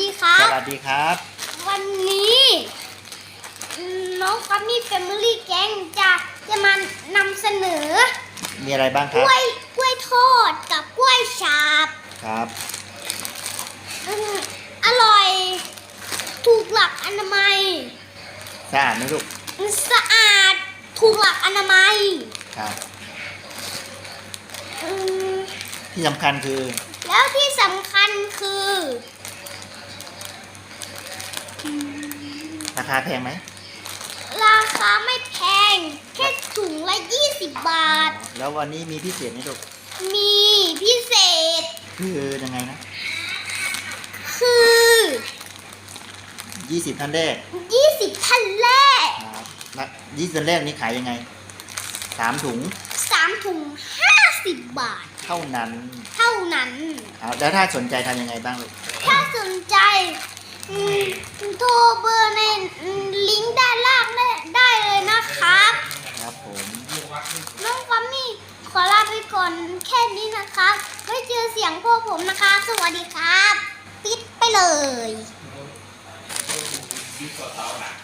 ดีครัสบ วัสดีครับ วันนี้อืมน้องกัมมี่แฟมิลี่แก๊งจะจะมานำเสนอมีอะไรบ้างคกรับล้วยกล้วยทอดกับกล้วยฉาบครับอืมอร่อย ถูกหลักอนามัยสะอาดไหมลูกสะอาดถูกหลักอนามัยครับ อืมที่สำคัญคือแล้วที่สำคัญคือ ราคาแพงไหม ราคาไม่แพง แค่ถุงละ20บาท แล้ววันนี้มีพิเศษไหมลูก มีพิเศษ คือยังไงนะ คือ20ท่านแรก20ท่านแรกครับและ20ท่านแรกนี้ขายยังไงสามถุง3ถุง50บาท เท่านั้น เท่านั้นเอาแล้วถ้าสนใจทำยังไงบ้างลูกถ้าสนใจอืม โทรเบอร์ในอืมลิงก์ด้านล่างได้ได้เลยนะครับ ครับผมน้องฟัมมี่ขอลาไปก่อนแค่นี้นะครับไว้เจอเสียงพวกผมนะคะ สวัสดีครับ ปิดไปเลย Di kota orang.